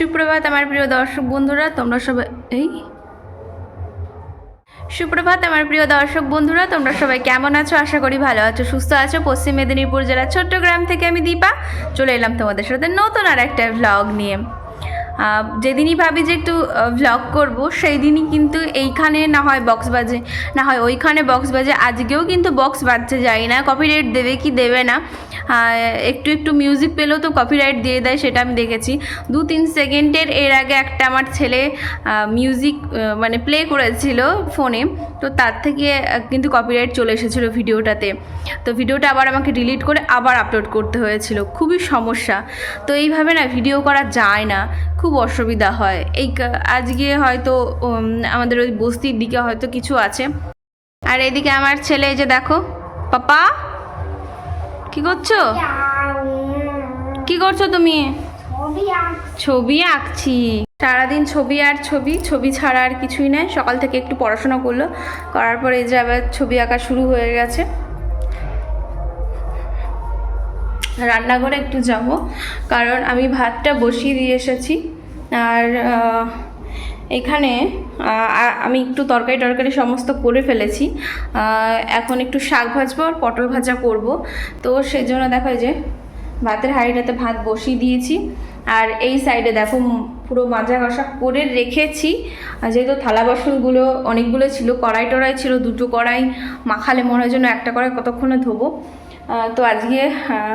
সুপ্রভাত, আমার প্রিয় দর্শক বন্ধুরা, তোমরা সবাই এই? সুপ্রভাত, আমার প্রিয় দর্শক বন্ধুরা, তোমরা সবাই কেমন আছো? আশা করি ভালো আছো, সুস্থ আছো। পশ্চিম মেদিনীপুর জেলার ছোট্টগ্রাম থেকে আমি দীপা। চলে এলাম তোমাদের সাথে নতুন আর একটা ভ্লগ নিয়ে। যেদিনই ভাবি যে একটু ভ্লগ করব সেই দিনই কিন্তু এইখানে না হয় বক্স বাজে, না হয় ওইখানে বক্স বাজে। আজকেও কিন্তু বক্স বাজছে যাই না কপিরাইট দেবে কি দেবে না। একটু একটু মিউজিক পেলেও তো কপিরাইট দিয়ে দেয়, সেটা আমি দেখেছি। দু তিন সেকেন্ডের এর আগে একটা আমার ছেলে মিউজিক মানে প্লে করেছিল ফোনে তো তার থেকে কিন্তু কপিরাইট চলে এসেছিল ভিডিওটাতে। তো ভিডিওটা আবার আমাকে ডিলিট করে আবার আপলোড করতে হয়েছিল। খুবই সমস্যা। তো এইভাবে না ভিডিও করা যায় না। খুব অসুবিধা হয়। এই আজকে হয়তো আমাদের ওই বস্তির দিকে হয়তো কিছু আছে। আর এদিকে আমার ছেলে এই যে দেখো। পাপা কি করছ? কি করছ তুমি? ছবি আঁকছি। সারাদিন ছবি আর ছবি ছবি ছাড়া আর কিছুই নাই। সকাল থেকে একটু পড়াশোনা করল। করার পরে এই যে আবার ছবি আঁকা শুরু হয়ে গেছে। রান্নাঘরে একটু যাব কারণ আমি ভাতটা বসিয়ে দিয়ে এসেছি। আর এখানে আমি একটু তরকারি টরকারি সমস্ত করে ফেলেছি। এখন একটু শাক ভাজবো আর পটল ভাজা করব। তো সেই জন্য দেখো যে, ভাতের হাঁড়িটাতে ভাত বসিয়ে দিয়েছি। আর এই সাইডে দেখো পুরো মাজা কষা করে রেখেছি। যেহেতু থালা বাসনগুলো অনেকগুলো ছিল, কড়াই টড়াই ছিল, দুটো কড়াই, মাখালে মনে হয় যেন একটা কড়াই কতক্ষণে ধোবো। তো আজকে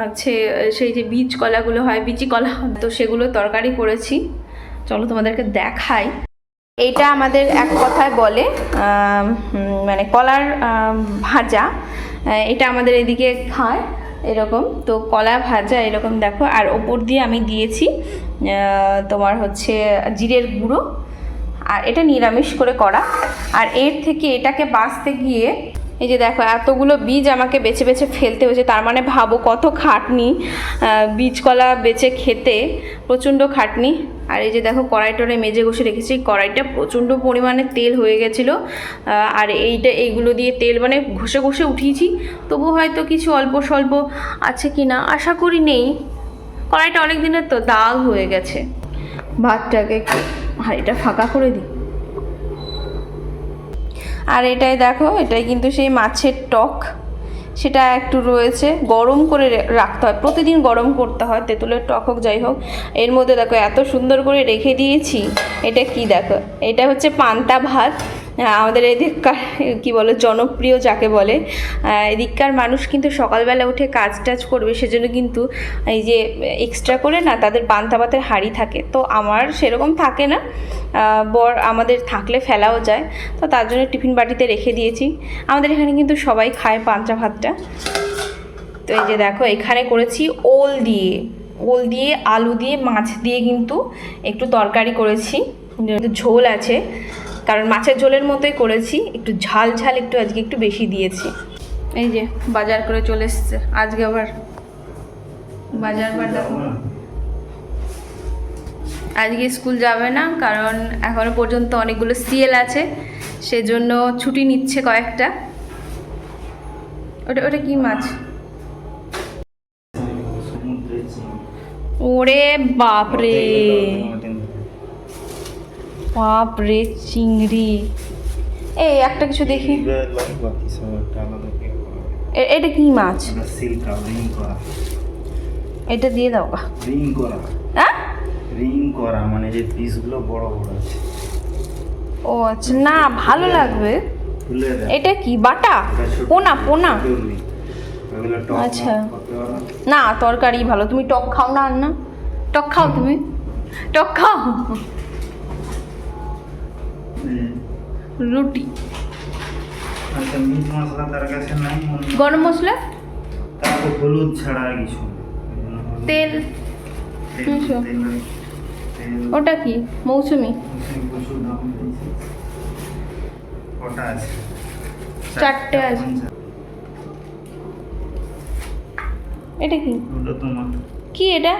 হচ্ছে, সেই যে বীজ কলাগুলো হয় বিচি কলা তো সেগুলো তরকারি করেছি। চলো তোমাদেরকে দেখাই। এটা আমাদের এক কথায় বলে মানে কলার ভাজা। এটা আমাদের এদিকে খায়, এরকম। তো কলা ভাজা এরকম দেখো। আর ওপর দিয়ে আমি দিয়েছি তোমার হচ্ছে জিরের গুঁড়ো। আর এটা নিরামিষ করে করা। আর এর থেকে এটাকে বাঁচতে গিয়ে, এই যে দেখো, এতগুলো বীজ আমাকে বেছে বেছে ফেলতে হয়েছে। তার মানে ভাবো কত খাটনি বীজ কলা বেছে খেতে প্রচণ্ড খাটনি। আর এই যে দেখো কড়াই মেজে ঘষে রেখেছি। কড়াইটা প্রচণ্ড পরিমাণে তেল হয়ে গেছিল। আর এইটা এইগুলো দিয়ে তেল মানে ঘষে ঘষে উঠিয়েছি। তবু হয়তো কিছু অল্প স্বল্প আছে কি না আশা করি নেই। কড়াইটা অনেক দিনের তো দাগ হয়ে গেছে। ভাতটাকে একটু হাঁড়িটা ফাঁকা করে দিই। আর এটাই দেখো, এটাই কিন্তু সেই মাছের টক। সেটা একটু রয়েছে। গরম করে রাখতে হয়। প্রতিদিন গরম করতে হয়। তেঁতুলের টক হোক, যাই হোক। এর মধ্যে দেখো, এত সুন্দর করে রেখে দিয়েছি। এটা কি দেখো? এটা হচ্ছে পান্তা ভাত। আমাদের এদিককার, কি বলে, জনপ্রিয় যাকে বলে এদিককার মানুষ কিন্তু সকালবেলা উঠে কাজ টাজ করবে, সেজন্য কিন্তু এই যে এক্সট্রা করে না তাদের পান্তা ভাতের হাঁড়ি থাকে। তো আমার সেরকম থাকে না। বর আমাদের থাকলে ফেলাও যায়। তো তার জন্য টিফিন বাটিতে রেখে দিয়েছি। আমাদের এখানে কিন্তু সবাই খায় পান্তা ভাতটা। তো এই যে দেখো, এখানে করেছি ওল দিয়ে। ওল দিয়ে, আলু দিয়ে, মাছ দিয়ে কিন্তু একটু তরকারি করেছি। ঝোল আছে। কারণ মাছের ঝোলের মতোই করেছি। একটু ঝাল ঝাল একটু আজকে একটু বেশি দিয়েছি। এই যে বাজার করে চলে এসছে। আজকে আবার বাজার বার আজকে স্কুল যাবে না কারণ এখনও পর্যন্ত অনেকগুলো সিএল আছে। সেজন্য ছুটি নিচ্ছে কয়েকটা। ওটা ওটা কি মাছ? ওরে বাপরে! বাপরে চিংড়ি। এই, একটা কিছু দেখি। এটা কি মাছ? এটা দিয়ে দাও রিং করা রিং করা মানে যে পিসগুলো বড় বড় আছে ও আচ্ছা না, ভালো লাগবে। এটা কি, বাটা? পোনা পোনা। আচ্ছা। না, তরকারি ভালো। তুমি টক খাও না আর না টক খাও তুমি। টক খাও। রুটি। আচ্ছা মিট মশলা তার কাছে নাই গরম মশলা? তারপর হলুদ ছাড়া আর কিছু তেল। ওটা কি? মৌসুমি। কটা আছে? চারটে আছে। এটা কি? ওটা তোমার। কি এটা?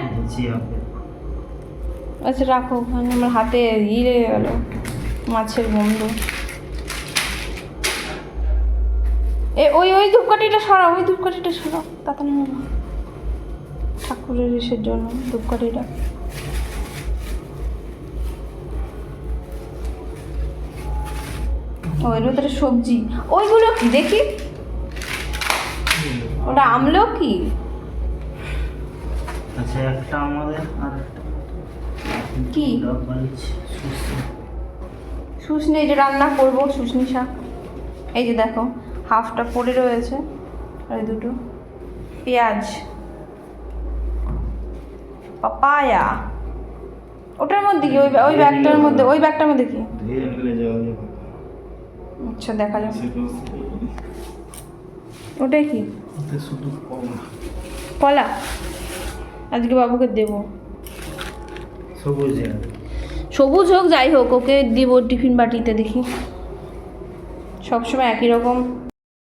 আচ্ছা রাখো ওখানে আমার হাতে ই লেগে গেল মাছের গন্ধ। এ ওই ওই ধূপকাঠিটা সরা ওই ধূপকাঠিটা সরা তাড়াতাড়ি মামা ঠাকুরের এসের জন্য ধূপকাঠিটা। ওইগুলো তো সবজি। ওইগুলো কি দেখি? ওটা আমলেও কি? আচ্ছা একটা আমাদের আর কি? শুশনি যে রান্না করব শুশনি শাক। এই যে দেখো হাফটা পড়ে রয়েছে আর এই দুটো। পেঁয়াজ। পাপায়া। ওটার মধ্যে কি? ওই ওই ব্যাগটার মধ্যে ওই ব্যাগটার মধ্যে কি? আচ্ছা দেখা যাক। ওটাই কি? কলা। আজকে বাবুকে দেবো। সবুজ সবুজ হোক, যাই হোক, ওকে দিব টিফিন বাটিতে দেখি। সবসময় একই রকম।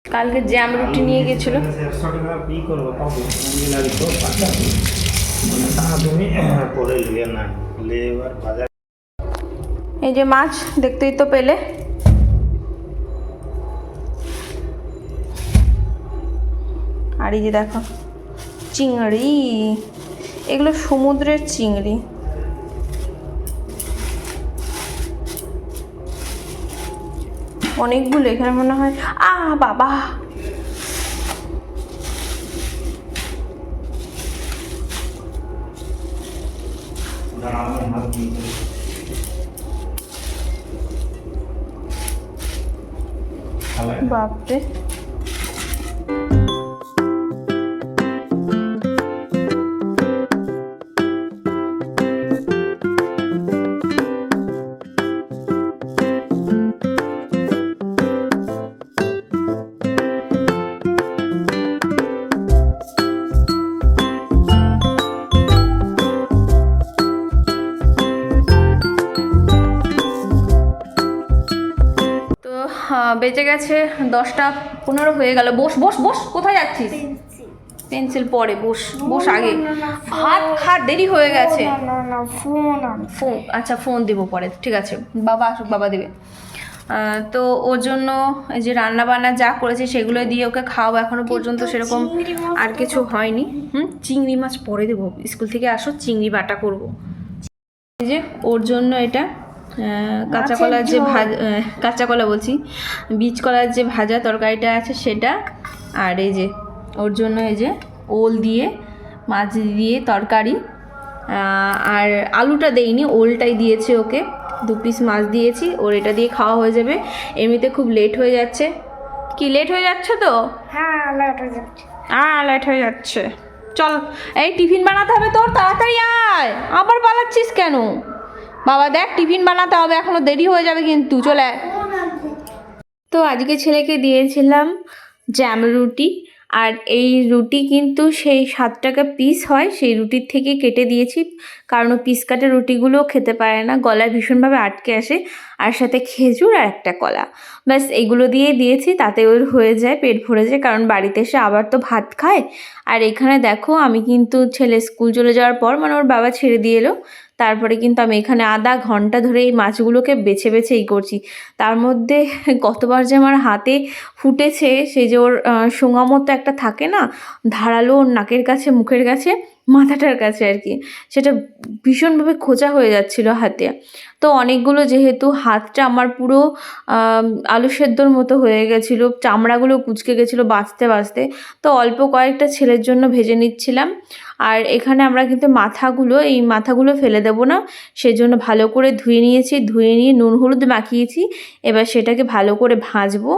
কালকে জ্যাম রুটি নিয়ে গেছিল। এই যে মাছ, দেখতেই তো পেলে। আর এই যে দেখো, চিংড়ি। এগুলো সমুদ্রের চিংড়ি। অনেকগুলো এখানে মনে হয় আ বাবা। বাপরে। বেঁচে গেছে দশটা পনেরো হয়ে গেল। বস বস বস কোথায় যাচ্ছিস? পেন্সিল পরে বস বস আগে। হাত খার দেরি হয়ে গেছে। ফোন আচ্ছা ফোন দিব পরে ঠিক আছে। বাবা আসুক বাবা দেবে। তো ওর জন্য এই যে রান্না বান্না যা করেছে সেগুলো দিয়ে ওকে খাওয়াবো। এখনও পর্যন্ত সেরকম আর কিছু হয়নি। হুম? চিংড়ি মাছ পরে দেবো। স্কুল থেকে আসো চিংড়ি বাটা করব। এই যে ওর জন্য এটা কাঁচা কলার যে ভাজা কাঁচা কলা বলছি বীজ কলার যে ভাজা তরকারিটা আছে সেটা আর এই যে ওর জন্য এই যে ওল দিয়ে মাছ দিয়ে তরকারি আর আলুটা দেইনি ওলটাই দিয়েছে ওকে দু পিস মাছ দিয়েছি ওর এটা দিয়ে খাওয়া হয়ে যাবে এমনিতে খুব লেট হয়ে যাচ্ছে। কি লেট হয়ে যাচ্ছে তো? হ্যাঁ লাইট হয়ে যাচ্ছে। হ্যাঁ লেট হয়ে যাচ্ছে। চল এই টিফিন বানাতে হবে তোর তাড়াতাড়ি আয়! আবার পালাচ্ছিস কেন? বাবা দেখ, টিফিন বানাতে হবে, এখনও দেরি হয়ে যাবে কিন্তু, চলে। তো আজকে ছেলেকে দিয়েছিলাম জ্যাম রুটি, আর এই রুটি কিন্তু সেই সাত টাকা পিস হয়, সেই রুটির থেকে কেটে দিয়েছি, কারণ পিস কাটে রুটিগুলো খেতে পারে না, গলায় ভীষণভাবে আটকে আসে, আর সাথে খেজুর আর একটা কলা ব্যাস, এগুলো দিয়ে দিয়েছি, তাতে ওর হয়ে যায়, পেট ভরে যায়, কারণ বাড়িতে এসে আবার তো ভাত খায় আর এখানে দেখো, আমি কিন্তু ছেলে স্কুল চলে যাওয়ার পর মানে ওর বাবা ছেড়ে দিয়ে এলো তারপরে কিন্তু আমি এখানে আধা ঘণ্টা ধরে এই মাছগুলোকে বেছে বেছে করছি। তার মধ্যে কতবার যে আমার হাতে ফুটেছে সেই যে ওর মতো একটা থাকে না, ধারালো ওর নাকের কাছে, মুখের কাছে মাথাটার কাছে আর কি। সেটা ভীষণভাবে খোঁচা হয়ে যাচ্ছিল হাতে। তো অনেকগুলো যেহেতু হাতটা আমার পুরো আলু সেদ্ধর মতো হয়ে গেছিল, চামড়াগুলো কুচকে গেছিল বাঁচতে বাঁচতে। তো অল্প কয়েকটা ছেলের জন্য ভেজে নিচ্ছিলাম। আর এখানে আমরা কিন্তু মাথাগুলো, এই মাথাগুলো ফেলে দেবো না। সেজন্য ভালো করে ধুয়ে নিয়েছি, ধুয়ে নিয়ে নুন, হলুদ মাখিয়েছি। এবার সেটাকে ভালো করে ভাজবো।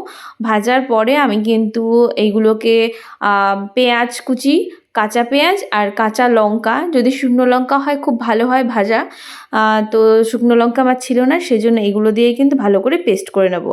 ভাজার পরে আমি কিন্তু এইগুলোকে পেঁয়াজ কুচি কাঁচা পেঁয়াজ আর কাঁচা লঙ্কা। যদি শুকনো লঙ্কা হয়, খুব ভালো হয় ভাজা। তো শুকনো লঙ্কা আমার ছিল না, সেজন্য এগুলো দিয়ে কিন্তু ভালো করে পেস্ট করে নেব।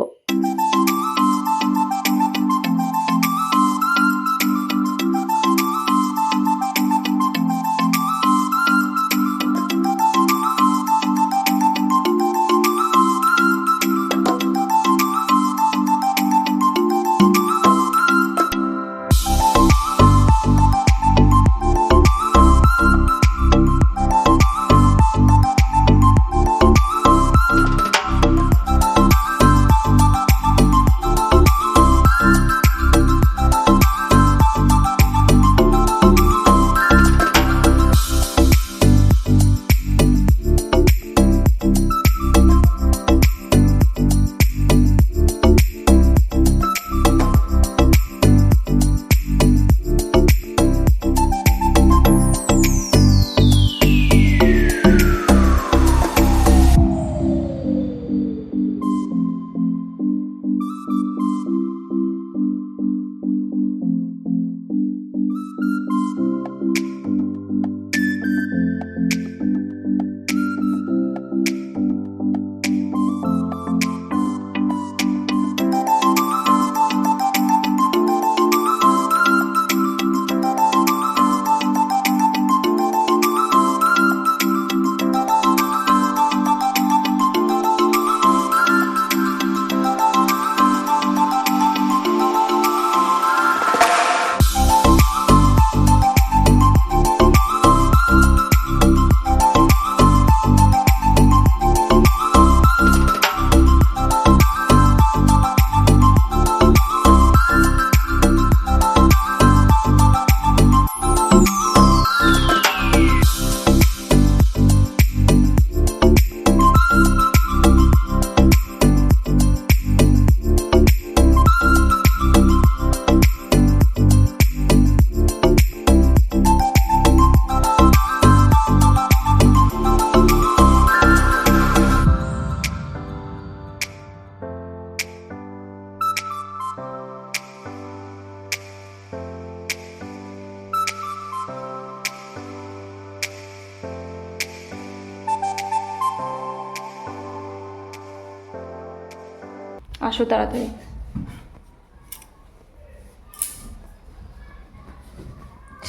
তাড়াতাড়ি।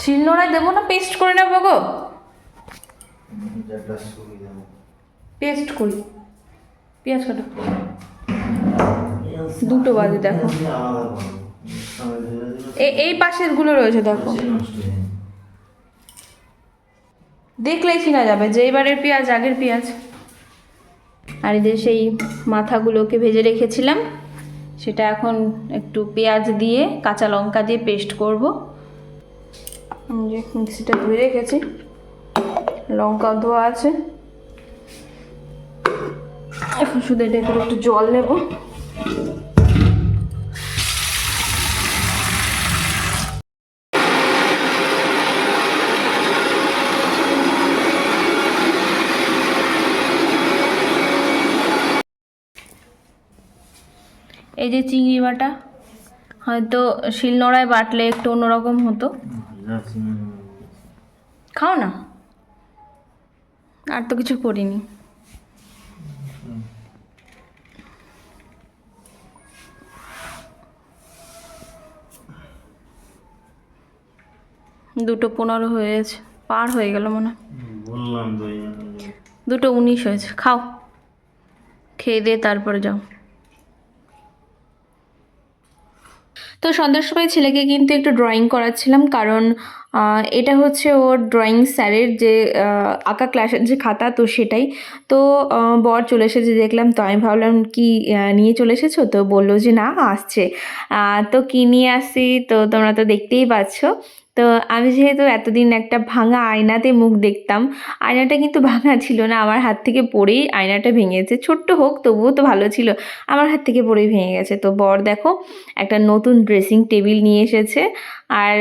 শিলনোড়ায় দেবো না পেস্ট করে নেব গো? পেস্ট করি। পেঁয়াজ কাটো। দুটো বাজে দেখো। এই পাশেরগুলো রয়েছে, দেখো। দেখলেই চিনা যাবে যে এবারের পেঁয়াজ, আগের পেঁয়াজ। আর এদের সেই মাথাগুলোকে ভেজে রেখেছিলাম। সেটা এখন একটু পেঁয়াজ দিয়ে, কাঁচা লঙ্কা দিয়ে পেস্ট করব। যে মিক্সিটা ধুয়ে রেখেছি। লঙ্কা ধোয়া আছে। এখন শুধু এটা একটু জল নেব। এই যে চিংড়ি বাটা হয়তো শিলনোড়ায় বাটলে একটু অন্যরকম হতো। খাও না? আর তো কিছু করিনি। দুটো পনেরো হয়েছে পার হয়ে গেল মনে হয়। বললাম দুটো উনিশ হয়েছে খাও। খেয়ে দিয়ে তারপরে যাও। তো সন্ধ্যার সময় ছেলেকে কিন্তু একটু ড্রয়িং করাচ্ছিলাম কারণ এটা হচ্ছে ওর ড্রয়িং স্যারের যে আঁকা ক্লাসের যে খাতা, তো সেটাই। তো বর চলে এসেছে, দেখলাম তো আমি ভাবলাম কি নিয়ে চলে এসেছ? তো বলল যে না, আসছে। তো কী নিয়ে আসছি তো তোমরা তো দেখতেই পাচ্ছ। তো আমি যেহেতু এতদিন একটা ভাঙা আয়নাতে মুখ দেখতাম, আয়নাটা কিন্তু ভাঙা ছিল না, আমার হাত থেকে পড়েই আয়নাটা ভেঙেছে। ছোট্ট হোক, তবুও তো ভালো ছিল, আমার হাত থেকে পড়েই ভেঙে গেছে। তো বর দেখো, একটা নতুন ড্রেসিং টেবিল নিয়ে এসেছে। আর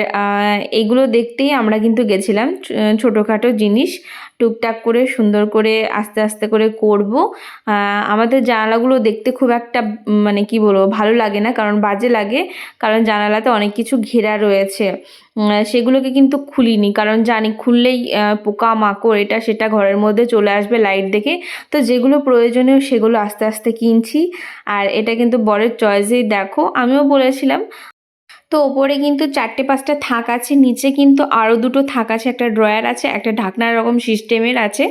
এগুলো দেখতেই আমরা কিন্তু গেছিলাম ছোটোখাটো জিনিস টুকটাক করে সুন্দর করে আস্তে আস্তে করে করব। আমাদের জানালাগুলো দেখতে খুব একটা মানে কি বলব, ভালো লাগে না, কারণ বাজে লাগে, কারণ জানালাতে অনেক কিছু ঘেরা রয়েছে। সেগুলোকে কিন্তু খুলিনি, কারণ জানি খুললেই পোকা মাকড়, এটা সেটা ঘরের মধ্যে চলে আসবে লাইট দেখে। তো যেগুলো প্রয়োজনীয় সেগুলো আস্তে আস্তে কিনছি, আর এটা কিন্তু বরের চয়েসেই দেখো। আমিও বলেছিলাম তো ওপরে কিন্তু চারটে পাঁচটা থাক আছে নিচে কিন্তু আরও দুটো থাক আছে একটা ড্রয়ার আছে একটা ঢাকনার রকম সিস্টেমের আছে।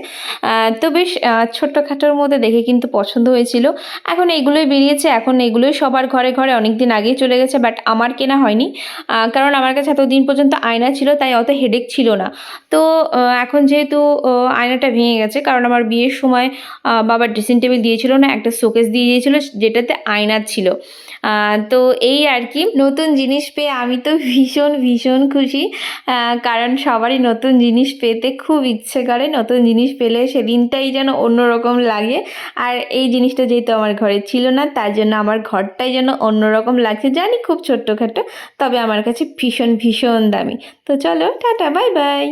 তো বেশ ছোট্টখাটোর মধ্যে দেখে কিন্তু পছন্দ হয়েছিল। এখন এগুলোই বেরিয়েছে এখন এগুলোই সবার ঘরে ঘরে অনেক দিন আগেই চলে গেছে বাট আমার কেনা হয়নি। কারণ আমার কাছে এতদিন পর্যন্ত আয়না ছিল তাই অত হেডেক ছিল না। তো এখন যেহেতু আয়নাটা ভেঙে গেছে কারণ আমার বিয়ের সময় আহ, বাবা ড্রেসিং টেবিল দিয়েছিল না একটা শোকেস দিয়ে দিয়েছিল যেটাতে আয়না ছিল। তো এই আর কি নতুন জিনিস পেয়ে আমি তো ভীষণ ভীষণ খুশি। কারণ সবারই নতুন জিনিস পেতে খুব ইচ্ছে করে। নতুন জিনিস পেলে সেদিনটাই যেন অন্যরকম লাগে। আর এই জিনিসটা যেহেতু আমার ঘরে ছিল না তার জন্য আমার ঘরটাই যেন অন্যরকম লাগছে। জানি খুব ছোট্টখাটো, তবে আমার কাছে ভীষণ ভীষণ দামি। তো চলো, টাটা, বাই বাই।